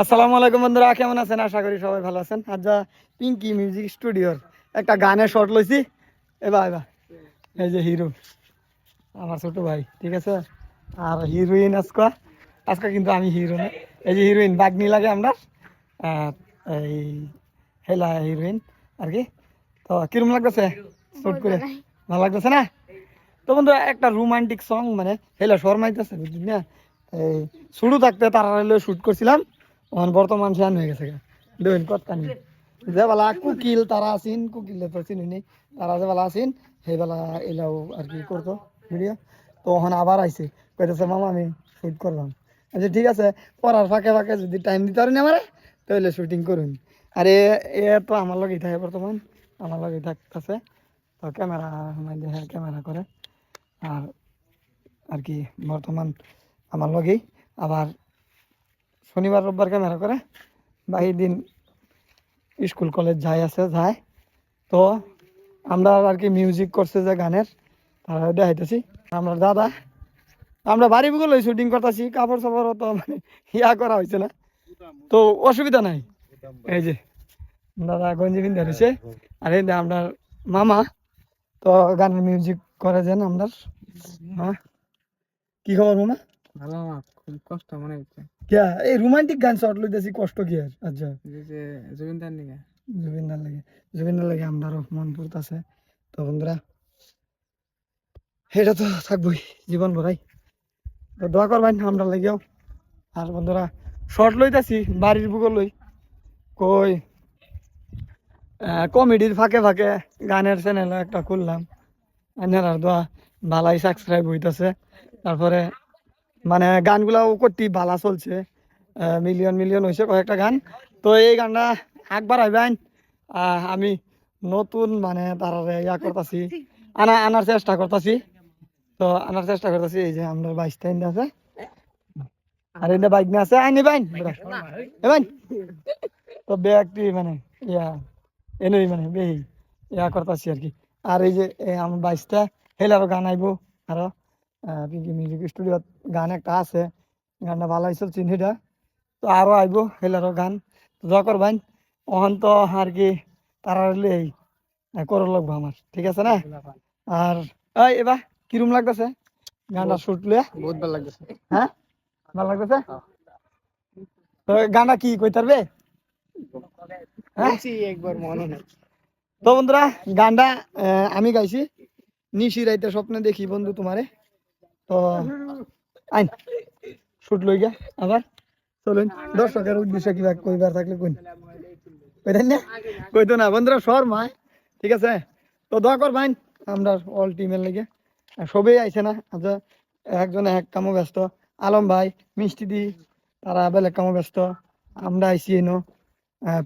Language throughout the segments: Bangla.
আসসালামু আলাইকুম বন্ধুরা কেমন আছেন? আশা করি সবাই ভালো আছেন। আজ যা পিঙ্কি মিউজিক স্টুডিওর একটা গানের শর্ট লইছি। এবার এবার এই যে হিরো আমার ছোট ভাই ঠিক আছে? আর হিরোইন আজকে আজকে কিন্তু আমি হিরো না। এই যে হিরোইন বাগনি লাগে আমরা। এই হেলা হিরোইন আর কি? তো কিরম লাগতেছে? শুট করে। ভালো লাগতেছে না। তো বন্ধুরা একটা রোমান্টিক সং মানে হেলা শর্মাইতেছে বুঝলি না? এই শুরু থাকতে তারা শুট করছিলাম। এখন বর্তমান শেয়ান হয়ে গেছে দেখুন কথা যে বেলা কুকিল, তারা আসিন কুকিল তো চিনি নি তারা যে বেলা আসিন সেই বেলা এলাও আর কি করতো ভিডিও তো এখন আবার আইছে। কইতেছে, মামা, আমি শুট করলাম। আচ্ছা ঠিক আছে, পড়ার ফাঁকে ফাঁকে যদি টাইম দিতে পারেন আমারে, তাহলে শুটিং করুন। আর, এ তো আমার লগেই থাকে বর্তমান, আমার লগেই থাকতেছে। তো ক্যামেরা দেখে ক্যামেরা করে। আর আর কি, বর্তমান আমার লগেই। আবার শনিবার, রোববার ক্যামেরা করে? বাকি দিন স্কুল, কলেজ যাই আছে যায় তো আমরা আর কি মিউজিক করছে যে গানের, তারা দেখাইতেছি। আমরা দাদা, আমরা বাড়ি গুলো শুটিং করতেছি, কাপড় চাপড় তো মানে ইয়া করা হয়েছে না। তো অসুবিধা নাই। এই যে, দাদা গঞ্জি পিন্ধে রয়েছে। আর এই আপনার মামা, তো গানের মিউজিক করে যেন আপনার হ্যাঁ? কি খবর মামা? ভালো কষ্ট মনে হচ্ছে কিয়া? এই রোমান্টিক গান শর্ট লইতেছি কষ্ট কি আর? আচ্ছা। যে জুবিনদার নিকে জুবিনদার লাগে। জুবিনদার লাগে আমারও মন পড়তেছে তো বন্ধুরা এটা তো থাকবই জীবন ভরাই। তো দোয়া করবেন আমরা লাগেও আর বন্ধুরা শর্ট লইতাছি বাড়ির বুকো লই। কই? কমেডির ফাঁকে ফাঁকে গানের চ্যানেল একটা খুললাম। আর দোয়া ভালাই সাবস্ক্রাইব হইতাছে। তারপরে মানে গানগুলাও করতে ভালা চলছে। মিলিয়ন মিলিয়ন হয়েছে কয়েকটা গান। তো এই গানটা একবার আইবেন আমি নতুন মানে তার ইয়া করতেছি, আনা, আনার চেষ্টা করতেছি। তো আনার চেষ্টা করতেছি, এই যে আমরা বাইশ টাইম আছে। আর এই বাইক না আছে আই নিবেন এবেন তো ব্যাগটি মানে ইয়া, এনেই মানে বেহি ইয়া করতেছি আর কি। আর এই যে আমার বাইশটা হেলারও গান আইবো আরও। পিঙ্কি মিউজিক স্টুডিওত গান একটা আছে। গানটা ভালো হয়েছে চিনিটা তো আরও আইবো হেলারও গান। দোয়া করবেন ওখান তো আর কি তারা এই করো লাগবো আমার ঠিক আছে না? আর এই এবার কিরম লাগতেছে? গানটা শুট লিয়া বহুত ভালো লাগছে হ্যাঁ? ভালো লাগতেছে? তো গানটা কি কই তারবে? হ্যাঁ? একবার মনে নেই। তো বন্ধুরা গানটা আমি গাইছি। নিশি রাইতে স্বপ্নে দেখি বন্ধু তোমারে। তো আইন শুট লই আবার দর্শকের উদ্দেশ্যে কিবা কইবার থাকলে কইন? কইতেন না? কইতো না, বন্ধুরা ঠিক আছে? তো দোয়া কর ভাই আমরা অল টিমের লেগে। আইছে না আচ্ছা একজনে এক কামো ব্যস্ত। আলম ভাই, মিষ্টি দি, তারা বেলেগ কামো ব্যস্ত। আমরা আইসি এনো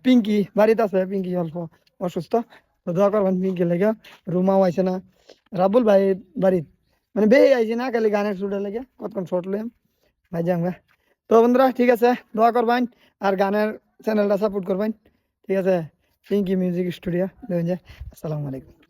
পিঙ্কি, বাড়িতে আছে, পিঙ্কি অল্প অসুস্থ। তো দোয়া করবেন পিঙ্কি লেগে। রুমাও আইছে না। রাবুল ভাই বাড়িত মানে বেয়ে আইছে না খালি গানের শুটে লেগে কতক্ষণ শর্ট লইম ভাই যাম গা। তো বন্ধুরা ঠিক আছে দোয়া করবেন আর গানের চ্যানেলটা সাপোর্ট করবেন ঠিক আছে পিঙ্কি মিউজিক স্টুডিও দেখুন যে আসসালামু আলাইকুম